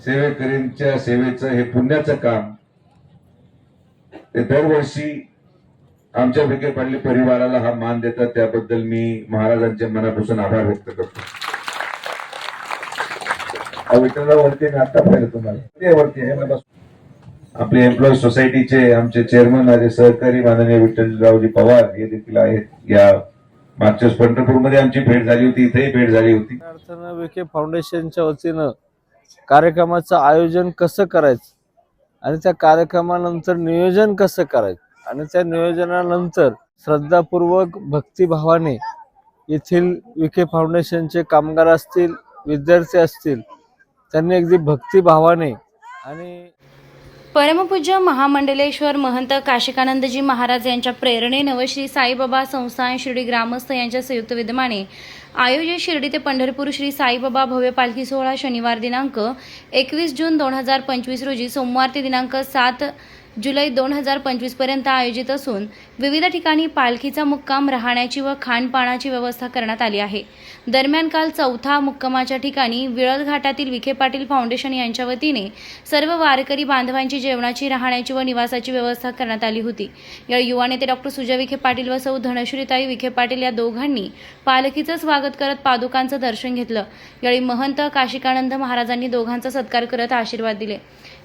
सेवेकरींच्या सेवेचं हे पुण्याचं काम ते दरवर्षी आमच्या विखे पाटील परिवाराला हा मान देतात. त्याबद्दल मी महाराजांच्या मनापासून आभार व्यक्त करतो. विठ्ठलावरती मी आता पाहिलं तुम्हाला. वरती आहे आपले एम्प्लॉई सोसायटीचे आमचे चेअरमन माझे सहकारी माननीय विठ्ठलरावजी पवार हे देखील आहेत. या मागच्या पंढरपूरमध्ये आमची भेट झाली होती इथेही भेट झाली होती. विखे फाउंडेशनच्या वतीनं कार्यक्रमाचं आयोजन कसं करायचं? आणि त्या कार्यक्रमानंतर नियोजन कसं करायचं? आणि त्या नियोजनानंतर श्रद्धापूर्वक भक्तिभावाने येथील विखे फाउंडेशनचे कामगार असतील विद्यार्थी असतील त्यांनी अगदी भक्तिभावाने आणि परमपूज्य महामंडलेश्वर महंत काशिकानंदजी महाराज यांच्या प्रेरणेनं व श्री साईबाबा संस्थान शिर्डी ग्रामस्थ यांच्या संयुक्त विद्यमाने आयोजित शिर्डी ते पंढरपूर श्री साईबाबा भव्य पालखी सोहळा शनिवार दिनांक एकवीस जून दोन हजार पंचवीस रोजी सोमवार ते दिनांक सात जुलै दोन हजार पंचवीसपर्यंत आयोजित असून विविध ठिकाणी पालखीचा मुक्काम राहण्याची व खाणपाणाची व्यवस्था करण्यात आली आहे. दरम्यान काल चौथा मुक्कामाच्या ठिकाणी विळद घाटातील विखे पाटील फाउंडेशन यांच्या वतीने सर्व वारकरी बांधवांची जेवणाची राहण्याची व निवासाची व्यवस्था करण्यात आली होती. या युवा नेते डॉक्टर सुजय विखे पाटील व सौ धनश्रीताई विखे पाटील या दोघांनी पालखीचं स्वागत करत पादुकांचं दर्शन घेतलं. यावेळी महंत काशिकानंद महाराजांनी दोघांचा सत्कार करत आशीर्वाद दिले.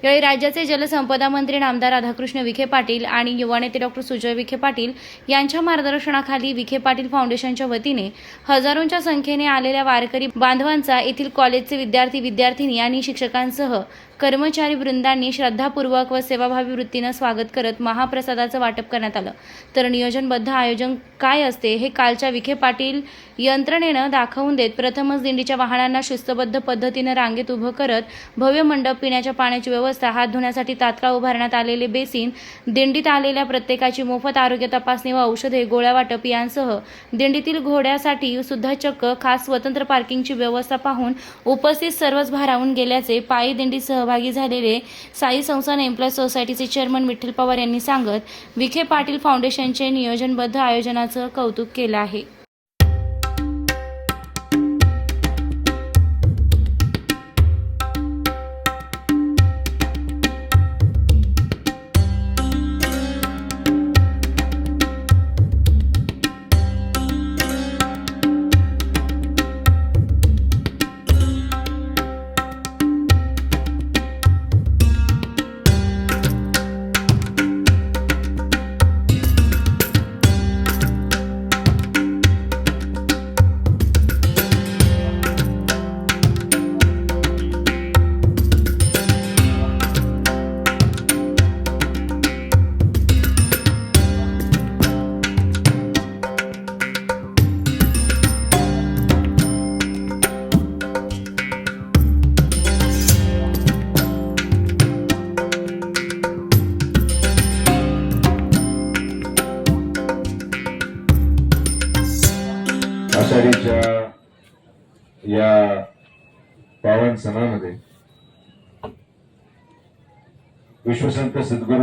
यावेळी राज्याचे जलसंपदा मंत्री नामदार राधाकृष्ण विखे पाटील आणि युवा नेते डॉक्टर सुजय विखे पाटील यांच्या मार्गदर्शनाखाली विखे पाटील फाउंडेशनच्या वतीने हजारोंच्या संख्येने आलेल्या वारकरी बांधवांचा येथील कॉलेजचे विद्यार्थी विद्यार्थिनी आणि शिक्षकांसह कर्मचारी वृंदांनी श्रद्धापूर्वक व सेवाभावी वृत्तीनं स्वागत करत महाप्रसादाचं वाटप करण्यात आलं. तर नियोजनबद्ध आयोजन काय असते हे कालच्या विखे पाटील यंत्रणेनं दाखवून देत प्रथमच दिंडीच्या वाहनांना शिस्तबद्ध पद्धतीनं रांगेत उभं करत भव्य मंडप पिण्याच्या पाण्याची व्यवस्था हात धुण्यासाठी तात्काळ उभारण्यात आलेले बेसिन दिंडीत आलेल्या प्रत्येकाची मोफत आरोग्य तपासणी व औषधे गोळ्या वाटप यांसह दिंडीतील घोड्यासाठी सुद्धा चक्क खास स्वतंत्र पार्किंगची व्यवस्था पाहून उपस्थित सर्वच भारावून गेल्याचे पायी दिंडी सहभाग झालेले साई संस्थान एम्प्लॉय सोसायटीचे चेअरमन विठ्ठल पवार यांनी सांगत विखे पाटील फाउंडेशनचे नियोजनबद्ध आयोजनाचं कौतुक केलं आहे.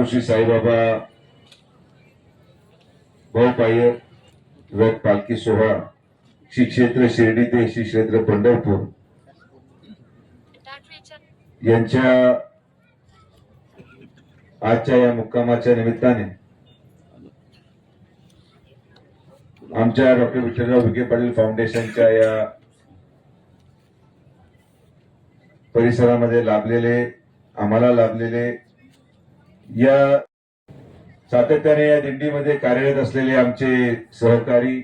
सद्गुरू साईबाबा बहुपाय व्रत पालखी सोहळा श्री क्षेत्र शिर्डी ते श्री क्षेत्र पंढरपूर यांच्या आजच्या या मुक्कामाच्या निमित्ताने आमच्या डॉक्टर विठ्ठलराव विखे पाटील फाउंडेशनच्या या परिसरामध्ये लाभलेले आम्हाला लाभलेले या सातत्याने या दिंडीमध्ये कार्यरत असलेले आमचे सहकारी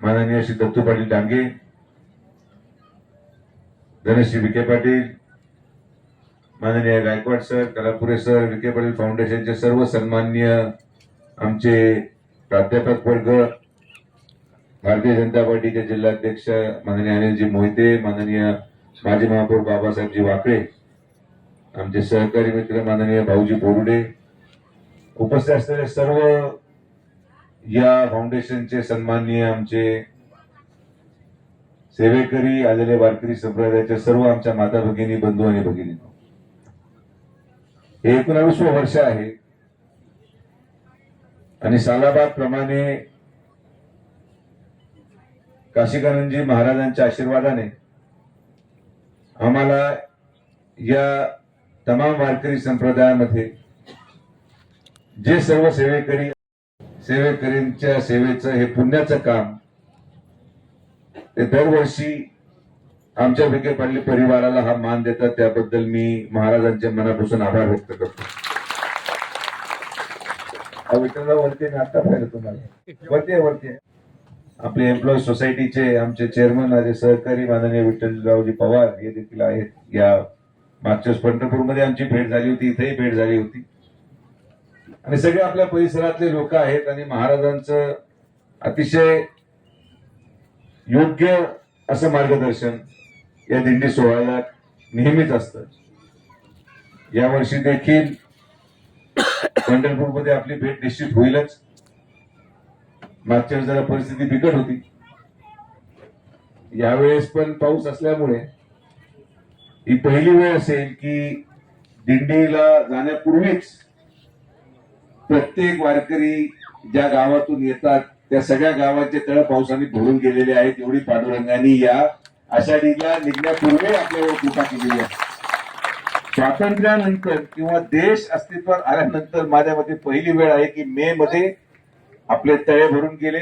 माननीय श्री दत्तू पाटील डांगे धनश्री विखे पाटील माननीय गायकवाड सर कलापुरे सर विखे पाटील फाउंडेशनचे सर्व सन्माननीय आमचे प्राध्यापक वर्ग भारतीय जनता पार्टीचे जिल्हाध्यक्ष माननीय अनिलजी मोहिते माननीय माजी महापौर बाबासाहेबजी वाकळे आमचे सहकारी मित्र माननीय भाऊजी बोरुडे उपस्थित असलेले सर्व या फाउंडेशनचे सन्माननीय आमचे सेवेकरी आलेले वारकरी संप्रदायाच्या सर्व आमच्या माता भगिनी बंधू आणि भगिनी हे एकोणावीसवं वर्ष आहे आणि सालाबाद प्रमाणे काशिकानंदजी महाराजांच्या आशीर्वादाने आम्हाला या तमाम वारकरी संप्रदायामध्ये जे सर्व सेवेकरी सेवेकरींच्या सेवेचं हे पुण्याचं काम ते दरवर्षी आमच्या विखे पाटील परिवाराला हा मान देतात. त्याबद्दल मी महाराजांच्या मनापासून आभार व्यक्त करतो. वरती आहे ना, आता पाहिलं तुम्हाला. वरती वरती आपले एम्प्लॉई सोसायटीचे आमचे चेअरमन माझे सहकारी माननीय विठ्ठलरावजी पवार हे देखील आहेत या मागच्या पंढरपूरमध्ये आमची भेट झाली होती इथेही भेट झाली होती. आणि सगळे आपल्या परिसरातले लोक आहेत आणि महाराजांचं अतिशय योग्य असं मार्गदर्शन या दिंडी सोहळ्याला नेहमीच असतं. यावर्षी देखील पंढरपूरमध्ये आपली भेट निश्चित होईलच. मागच्या वेळेस जरा परिस्थिती बिकट होती. यावेळेस पण पाऊस असल्यामुळे ही पहिली वेळ असेल की दिंडीला जाण्यापूर्वीच प्रत्येक वारकरी ज्या गावातून येतात त्या सगळ्या गावाचे तळ पावसाने भरून गेलेले आहेत. एवढी पांडुरंगाने या आषाढीला निघण्यापूर्वी आपल्यावर कृपा केलेली आहे. स्वातंत्र्यानंतर किंवा देश अस्तित्वात आल्यानंतर माझ्या मते पहिली वेळ आहे की मे मध्ये आपले तळे भरून गेले.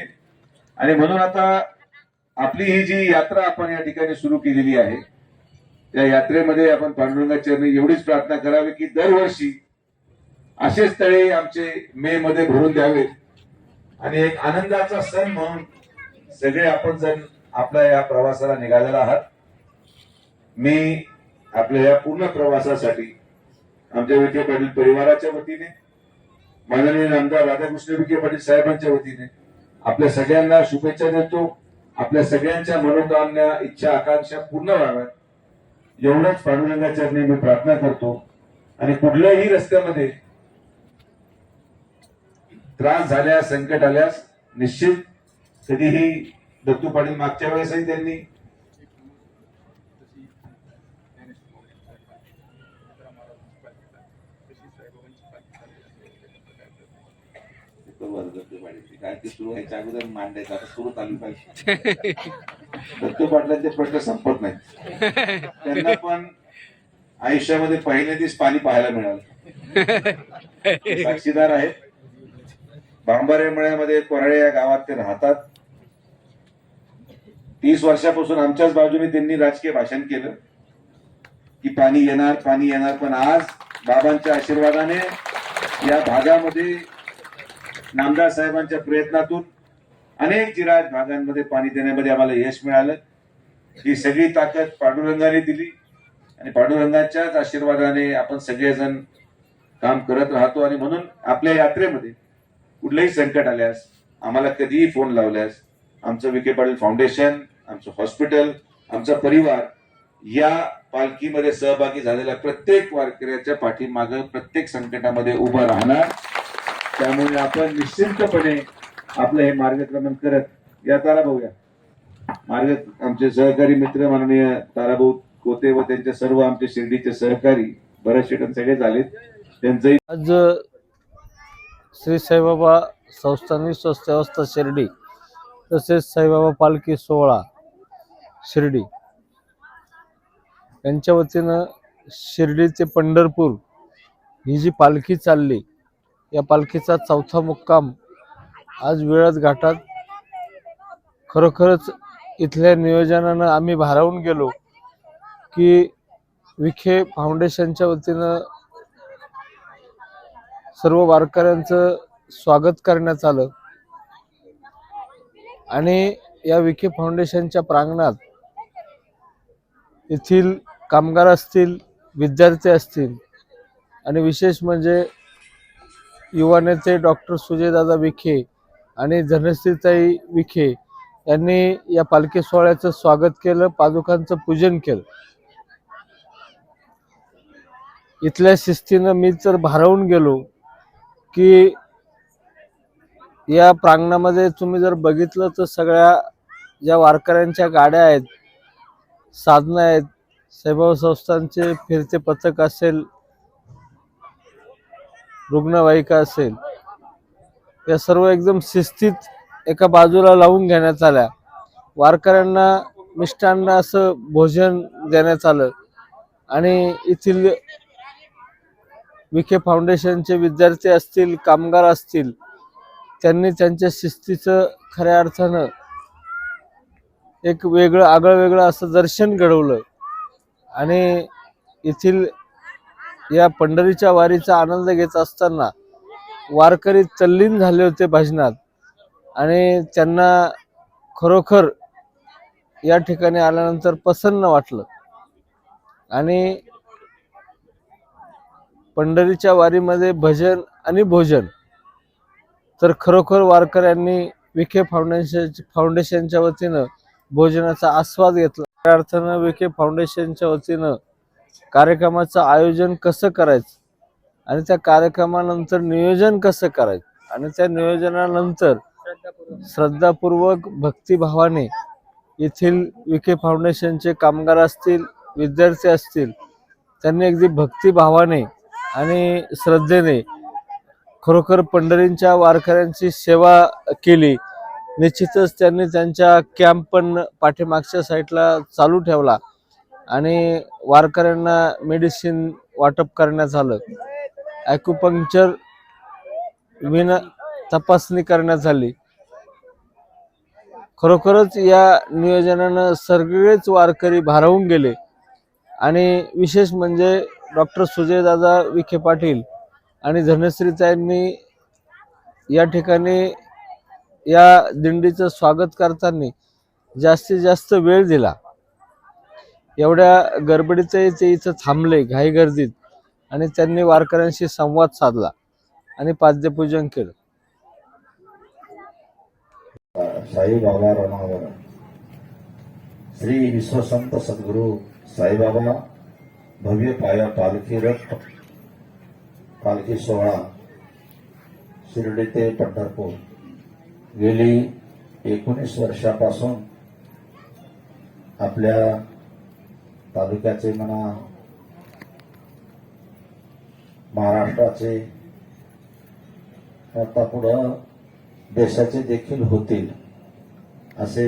आणि म्हणून आता आपली ही जी यात्रा आपण या ठिकाणी सुरू केलेली आहे त्या यात्रेमध्ये आपण पांडुरंगा चरणी एवढीच प्रार्थना करावी की दरवर्षी असे तळे आमचे मे मध्ये भरून द्यावेत. आणि एक आनंदाचा सण म्हणून सगळे आपण जण आपल्या या प्रवासाला निघालेला आहात. मी आपल्या या पूर्ण प्रवासासाठी आमच्या विखे पाटील परिवाराच्या वतीने माननीय आमदार राधाकृष्ण विखे पाटील साहेबांच्या वतीने आपल्या सगळ्यांना शुभेच्छा देतो. आपल्या सगळ्यांच्या मनोकामना इच्छा आकांक्षा पूर्ण व्हाव्यात. एवढंच पांडुरंगाच्या चरणी मी प्रार्थना करतो आणि कुठल्याही रस्त्यामध्ये त्रास झाल्यास संकट आल्यास निश्चित कधीही दत्तू पाटील मागच्या वेळेसही त्यांनी काय ते सुरू व्हायच्या अगोदर मांडायचं. आता सुरू चालू पाहिजे. दत्तू पाटलांचे प्रश्न संपत नाहीत. त्यांना पण आयुष्यामध्ये पहिल्यांदाच पाणी पाहायला मिळालं. साक्षीदार आहेत. बांबारे मळ्यामध्ये कोराळे या गावात ते राहतात. तीस वर्षापासून आमच्याच बाजूने त्यांनी राजकीय भाषण केलं. की पाणी येणार पाणी येणार पण आज बाबांच्या आशीर्वादाने या भागामध्ये नामदार साहेबांच्या प्रयत्नातून अनेक जिरायत भागांमध्ये पाणी देण्यामध्ये आम्हाला यश मिळालं. ही सगळी ताकद पांडुरंगाने दिली. आणि पांडुरंगाच्याच आशीर्वादाने आपण सगळेजण काम करत राहतो. आणि म्हणून आपल्या यात्रेमध्ये कुठलंही संकट आल्यास आम्हाला कधीही फोन लावल्यास आमचं विखे पाटील फाउंडेशन आमचं हॉस्पिटल आमचा परिवार या पालखीमध्ये सहभागी झालेल्या प्रत्येक वारकऱ्याच्या पाठीमागं प्रत्येक संकटामध्ये उभं राहणार. त्यामुळे आपण निश्चिंतपणे आपलं हे मार्गक्रमण करत या तारा भाऊया मार्ग आमचे सहकारी मित्र माननीय ताराभाऊ कोते व त्यांचे सर्व आमचे शिर्डीचे सहकारी बरेच शेटन सगळे झालेत. त्यांचंही आज श्री साईबाबा संस्थानी स्वस्त व्यवस्था शिर्डी तसेच साईबाबा पालखी सोहळा शिर्डी यांच्या वतीनं शिर्डी ते पंढरपूर ही जी पालखी चालली या पालखीचा चौथा मुक्काम आज वेळात घाटात खरोखरच इथल्या नियोजनानं आम्ही भारावून गेलो की विखे फाउंडेशनच्या वतीनं सर्व वारकऱ्यांचं स्वागत करण्यात आलं. आणि या विखे फाउंडेशनच्या प्रांगणात येथील कामगार असतील विद्यार्थी असतील आणि विशेष म्हणजे युवा नेते डॉक्टर सुजयदादा विखे आणि धनश्रीताई विखे यांनी या पालखी सोहळ्याचं स्वागत केलं पादुकांचं पूजन केलं. इथल्या शिस्तीनं मी तर भारावून गेलो की या प्रांगणामध्ये तुम्ही जर बघितलं तर सगळ्या ज्या वारकऱ्यांच्या गाड्या आहेत साधनं आहेत साईबाबा संस्थांचे फिरते पथक असेल रुग्णवाहिका असेल या सर्व एकदम शिस्तीत एका बाजूला लावून घेण्यात आल्या. वारकऱ्यांना मिष्टांना असं भोजन देण्यात आलं. आणि येथील विखे फाउंडेशनचे विद्यार्थी असतील कामगार असतील त्यांनी त्यांच्या शिस्तीचं खऱ्या अर्थानं एक वेगळं आगळं वेगळं असं दर्शन घडवलं. आणि येथील या पंढरीच्या वारीचा आनंद घेत असताना वारकरी तल्लीन झाले होते भजनात. आणि त्यांना खरोखर या ठिकाणी आल्यानंतर प्रसन्न वाटलं. आणि पंढरीच्या वारीमध्ये भजन आणि भोजन तर खरोखर वारकऱ्यांनी विखे फाउंडेशन फाउंडेशनच्या वतीनं भोजनाचा आस्वाद घेतला. त्या अर्थानं विखे फाउंडेशनच्या वतीनं कार्यक्रमाचं आयोजन कसं करायचं? आणि त्या कार्यक्रमानंतर नियोजन कसं करायचं? आणि त्या नियोजनानंतर श्रद्धापूर्वक भक्तिभावाने येथील विखे फाउंडेशनचे कामगार असतील विद्यार्थी असतील त्यांनी अगदी भक्तिभावाने आणि श्रद्धेने खरोखर पंढरींच्या वारकऱ्यांची सेवा केली. निश्चितच त्यांनी त्यांच्या कॅम्प पण पाठीमागच्या साईडला चालू ठेवला आणि वारकऱ्यांना मेडिसिन वाटप करण्यात आलं. ॲक्युपंक्चर विन तपासणी करण्यात आली खरोखरच या नियोजनानं सगळेच वारकरी भारावून गेले. आणि विशेष म्हणजे डॉक्टर सुजयदादा विखे पाटील आणि धनश्रीताईंनी या ठिकाणी या दिंडीचं स्वागत करताना जास्तीत जास्त वेळ दिला. एवढ्या गडबडीतही ते इथं थांबले घाई गर्दीत आणि त्यांनी वारकऱ्यांशी संवाद साधला आणि पाद्यपूजन केलं. साईबाबा रमावर. श्री विश्वसंत सद्गुरु साईबाबा भव्य पाया पालखी रथ पालखी सोहळा शिर्डी ते पंढरपूर. गेली एकोणीस वर्षापासून आपल्या तालुक्याचे म्हणा महाराष्ट्राचे आता पुढं देशाचे देखील होतील असे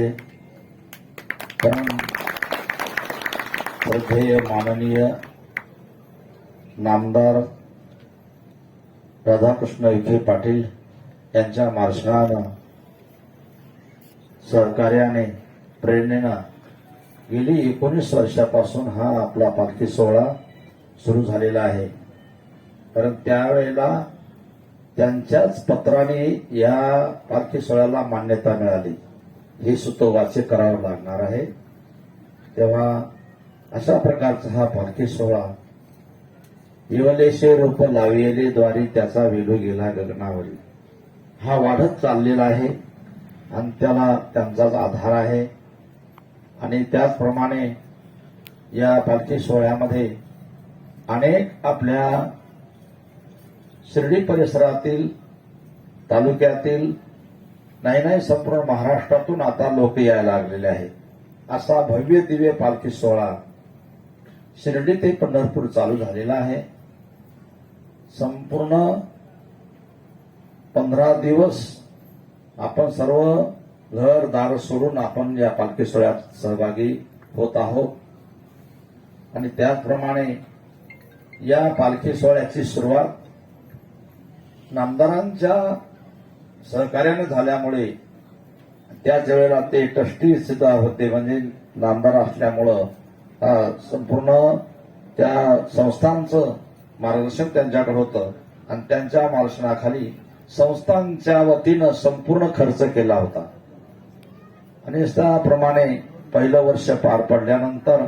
श्रद्धेय माननीय नामदार राधाकृष्ण विखे पाटील यांच्या मार्शनानं सहकार्याने प्रेरणेनं गेली एकोणीस वर्षापासून हा आपला पालखी सोहळा सुरू झालेला आहे. कारण त्यावेळेला त्यांच्याच पत्राने या पालखी सोहळ्याला मान्यता मिळाली. हे सुतोवाचे करावं लागणार आहे. तेव्हा अशा प्रकारचा हा पालखी सोहळा इवलेशे रूप लाविले द्वारे त्याचा वेलू गेला गगनावरी. हा वाढत चाललेला आहे आणि त्याला त्यांचाच आधार आहे. आणि त्याचप्रमाणे या पालखी सोहळ्यामध्ये अनेक आपल्या शिर्डी परिसरातील तालुक्यातील नाही नाही संपूर्ण महाराष्ट्रातून आता लोक यायला लागलेले आहेत. असा भव्य दिव्य पालखी सोहळा शिर्डी ते पंढरपूर चालू झालेला आहे. संपूर्ण पंधरा दिवस आपण सर्व घर दार सोडून आपण या पालखी सोहळ्यात सहभागी होत आहोत. आणि त्याचप्रमाणे या पालखी सोहळ्याची सुरुवात नामदारांच्या सहकार्याने झाल्यामुळे त्याच वेळेला ते ट्रस्टी सुद्धा होते म्हणजे नामदार असल्यामुळं संपूर्ण त्या संस्थांचं मार्गदर्शन त्यांच्याकडे होतं. आणि त्यांच्या मार्गदर्शनाखाली संस्थांच्या वतीनं संपूर्ण खर्च केला होता. आणि त्याप्रमाणे पहिलं वर्ष पार पडल्यानंतर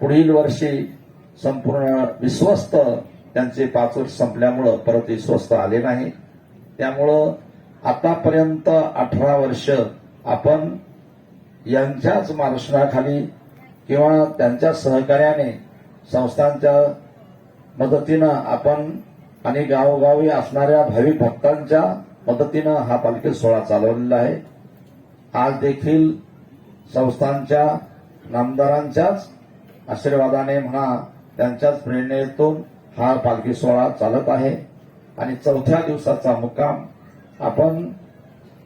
पुढील वर्षी संपूर्ण विश्वस्त त्यांचे पाच वर्ष संपल्यामुळं परत विश्वस्त आले नाही त्यामुळं आतापर्यंत अठरा वर्ष आपण यांच्याच मार्गदर्शनाखाली किंवा त्यांच्या सहकार्याने संस्थांच्या मदतीनं आपण आणि गावोगावी असणाऱ्या भाविक भक्तांच्या मदतीनं हा पालखी सोहळा चालवलेला आहे. आज देखील संस्थांच्या नामदारांच्याच आशीर्वादाने म्हणा त्यांच्याच प्रेरणेतून हा पालखी सोहळा चालत आहे. आणि चौथ्या दिवसाचा मुक्काम आपण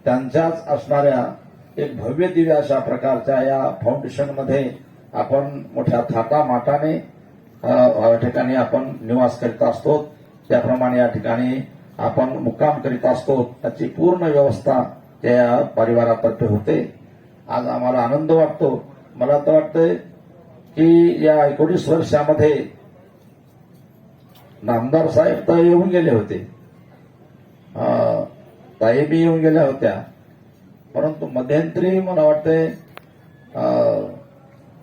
त्यांच्याच असणाऱ्या एक भव्य दिव्य अशा प्रकारच्या या फाउंडेशनमध्ये आपण मोठ्या थाटामाटाने अ, ठिकाणी आपण निवास करीत असतो. त्याप्रमाणे या ठिकाणी आपण मुक्काम करीत असतो. त्याची पूर्ण व्यवस्था त्या परिवारातर्फे होते. आज आम्हाला आनंद वाटतो. मला तर वाटतंय की या एकोणीस वर्षामध्ये नामदार साहेब तर येऊन गेले होते. ताई बी येऊन गेल्या होत्या. परंतु मध्यंतरी मला वाटतंय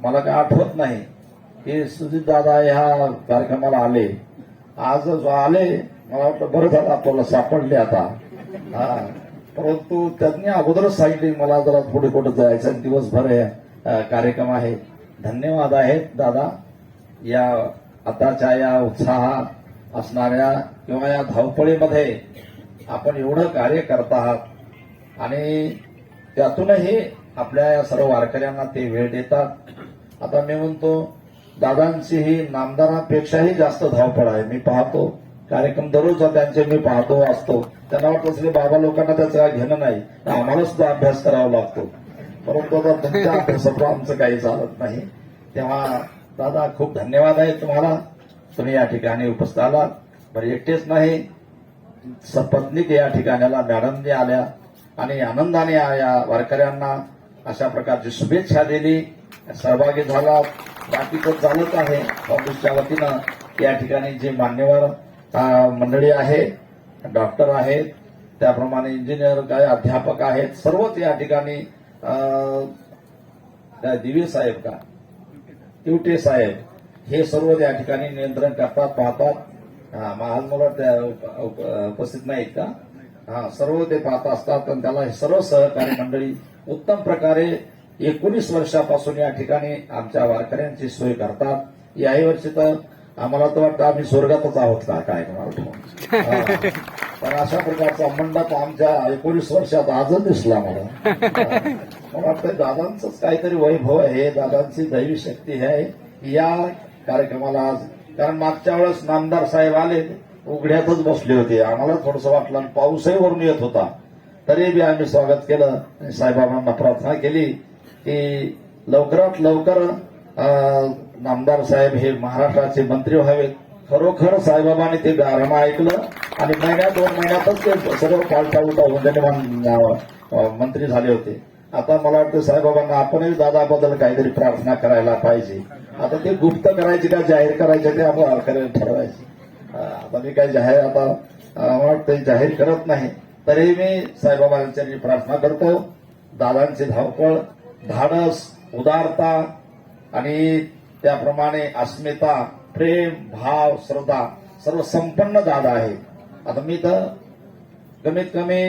मला काय आठवत नाही की सुजित दादा ह्या कार्यक्रमाला आले. आज जो आले मला वाटतं बरं झालं आपल्याला सापडले आता. हा परंतु त्यांनी अगोदरच सांगितले मला जरा पुढे कुठं जायचं दिवसभर हे, कार्यक्रम आहे. धन्यवाद आहेत दादा. या आताच्या या उत्साहात असणाऱ्या किंवा या धावपळीमध्ये आपण एवढं कार्य करत आहात आणि त्यातूनही आपल्या या सर्व वारकऱ्यांना ते वेळ देतात. आता मी म्हणतो दादांची ही नामदारापेक्षाही जास्त धावपळ आहे. मी पाहतो कार्यक्रम दररोज त्यांचे मी पाहतो असतो त्यांना वाटत असले बाबा लोकांना त्याचं काय घेणं नाही आम्हाला सुद्धा अभ्यास करावा लागतो. परंतु आता तुमच्या अभ्यासाचं आमचं काही चालत नाही. तेव्हा दादा खूप धन्यवाद आहे तुम्हाला. तुम्ही या ठिकाणी उपस्थित आलात बरं एकटेच नाही. सपत्नीक या ठिकाणाला मॅडमने आल्या आणि आनंदाने या वारकऱ्यांना अशा प्रकारची शुभेच्छा दिली. सहभागी झाला. बाकी तर चालत आहे. काँग्रेसच्या वतीनं या ठिकाणी जे मान्यवर मंडळी आहे डॉक्टर आहेत त्याप्रमाणे इंजिनियर काय अध्यापक आहेत सर्वच या ठिकाणी दिवे साहेब का? तिवटे साहेब. हे सर्व या ठिकाणी नियंत्रण करतात पाहतात. हा, महाल आज त्या उपस्थित नाहीत का? हा सर्व ते पाहत असतात आणि त्याला हे सर्व सहकारी मंडळी उत्तम प्रकारे एकोणीस वर्षापासून या ठिकाणी आमच्या वारकऱ्यांची सोय करतात. याही वर्षी तर आम्हाला तर वाटतं आम्ही स्वर्गातच आहोत का काय मला पण अशा प्रकारचा मंडप आमच्या एकोणीस वर्षात आजच दिसला मला. मला वाटतं दादांचंच काहीतरी वैभव आहे दादांची दैवी शक्ती आहे. या कार्यक्रमाला आज. कारण मागच्या वेळेस नामदार साहेब आले उघड्यातच बसले होते. आम्हाला थोडस वाटलं आणि पाऊसही वरून येत होता. तरी बी आम्ही स्वागत केलं आणि प्रार्थना केली की लवकरात लवकर नामदार साहेब हे महाराष्ट्राचे मंत्री व्हावेत. खरोखर साईबाबांनी ते गारणं ऐकलं आणि महिन्यात दोन महिन्यातच ते सर्व पालटा उलटा होऊन त्यांनी मंत्री झाले होते. आता मला वाटतं साईबाबांना आपणही दादाबद्दल काहीतरी प्रार्थना करायला पाहिजे. आता ते गुप्त करायचे का जाहीर करायचे ते आपण वारकऱ्यांनी ठरवायचे. आता मी काही जाहीर आता मला वाटतं जाहीर करत नाही. तरी मी साईबाबांच्या प्रार्थना करतो. दादांची धावपळ धाडस उदारता आणि त्याप्रमाणे अस्मिता प्रेम भाव श्रद्धा सर्व संपन्न दादा आहे आता मी तर कमीत कमी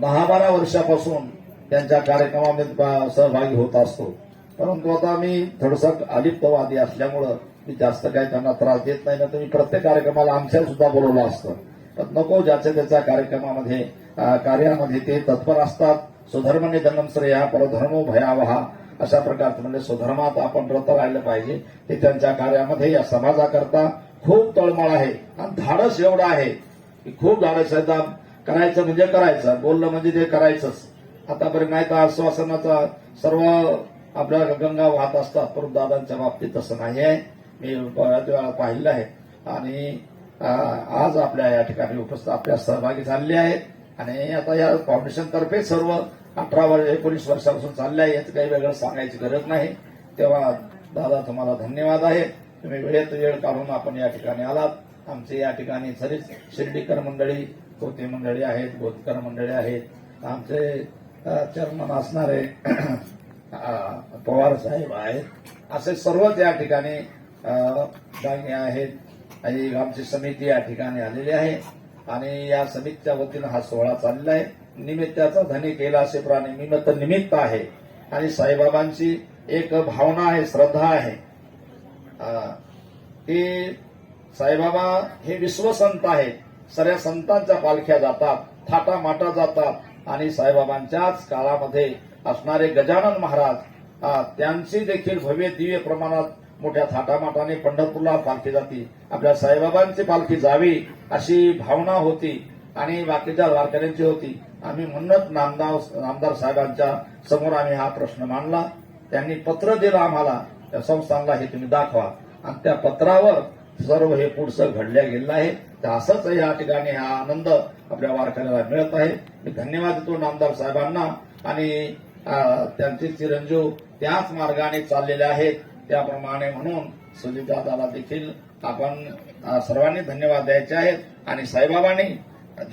दहा बारा वर्षापासून त्यांच्या कार्यक्रमामध्ये सहभागी होत असतो. परंतु आता मी थोडस अलिप्तवादी असल्यामुळं मी जास्त काही त्यांना त्रास देत नाही. ना तर मी प्रत्येक कार्यक्रमाला आमच्या सुद्धा बोलवलं असतं. पण नको ज्याच्या त्याच्या कार्यक्रमामध्ये कार्यामध्ये ते तत्पर असतात. स्वधर्म धनमश्रेया परधर्मो भयावहा अशा प्रकारचं म्हणजे स्वधर्मात आपण रत राहिलं पाहिजे. ते त्यांच्या कार्यामध्ये या समाजाकरता खूप तळमळ आहे. आणि धाडस एवढं आहे की खूप धाडस आहे करायचं म्हणजे करायचं. बोललं म्हणजे ते करायचंच. आतापर्यंत नाही तर आश्वासनाचा सर्व आपल्या गंगा वाहत असतात. परंतु दादांच्या बाबतीत तसं नाही आहे. मी बऱ्याच वेळा पाहिलं आहे. आणि आज आपल्या या ठिकाणी उपस्थित आपल्या सहभागी झालेले आहेत. आणि आता या फाउंडेशनतर्फे सर्व अठरा वर्ष एकोणीस वर्षापासून चालले आहे. याचं काही वेगळं सांगायची गरज नाही. तेव्हा दादा तुम्हाला धन्यवाद आहे. तुम्ही वेळेत वेळ काढून आपण या ठिकाणी आलात. आमचे या ठिकाणी सरीच शिर्डीकर मंडळी कोते मंडळी आहेत गोतकर मंडळी आहेत. आमचे चेअरमन असणारे पवार साहेब आहेत. असे सर्वच या ठिकाणी दागिने आहेत. आणि आमची समिती या ठिकाणी आलेली आहे. आणि या समितीच्या वतीनं हा सोहळा चाललेला आहे. निमित्ताचा धनी केला असे प्राणी निमित्त निमित्त आहे. आणि साईबाबांची एक भावना आहे श्रद्धा आहे. की साईबाबा हे विश्वसंत आहेत. सर्व संतांच्या पालख्या जातात थाटा माटा जातात. आणि साईबाबांच्याच काळामध्ये असणारे गजानन महाराज त्यांची देखील भव्य दिव्य प्रमाणात मोठ्या थाटामाटाने पंढरपूरला पालखी जाती. आपल्या साईबाबांची पालखी जावी अशी भावना होती आणि बाकीच्या वारकऱ्यांची होती. आम्ही म्हणत नामदार नामदार साहेबांच्या समोर आम्ही हा प्रश्न मांडला. त्यांनी पत्र दिलं आम्हाला. त्या संस्थांना हे तुम्ही दाखवा. आणि त्या पत्रावर सर्व हे पुढचं घडल्या गेलेलं आहे. तर असंच या ठिकाणी हा आनंद आपल्या वारकऱ्याला मिळत आहे. मी धन्यवाद देतो नामदार साहेबांना. आणि त्यांचे चिरंजीव त्याच मार्गाने चाललेले आहेत. त्याप्रमाणे म्हणून सुजितदादाला देखील आपण सर्वांनी धन्यवाद द्यायचे आहेत. आणि साईबाबांनी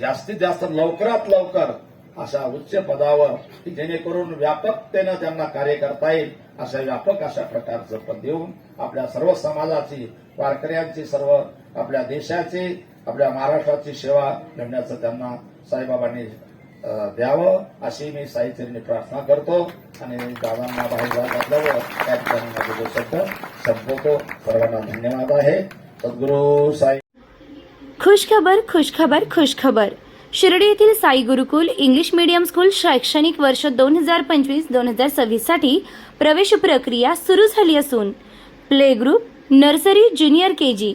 जास्तीत जास्त लवकरात लवकर अशा उच्च पदावर की जेणेकरून व्यापकतेनं त्यांना कार्य करता येईल अशा व्यापक अशा प्रकारचं पद देऊन आपल्या सर्व समाजाची वारकऱ्यांची सर्व आपल्या देशाची आपल्या महाराष्ट्राची सेवा घडण्याचं त्यांना साईबाबांनी द्यावं अशी मी साईचरणी प्रार्थना करतो. आणि दादांना बाहेर जात असल्यावर त्या ठिकाणी माझे जो शब्द संपवतो. सर्वांना धन्यवाद आहे. सद्गुरू साई खुशखबर खुशखबर खुशखबर. शिर्डी येथील Sai Gurukul English medium school शैक्षणिक वर्ष दोन हजार पंचवीस दोन हजार सव्वीससाठी प्रवेश प्रक्रिया सुरू झाली असून play group nursery junior K G.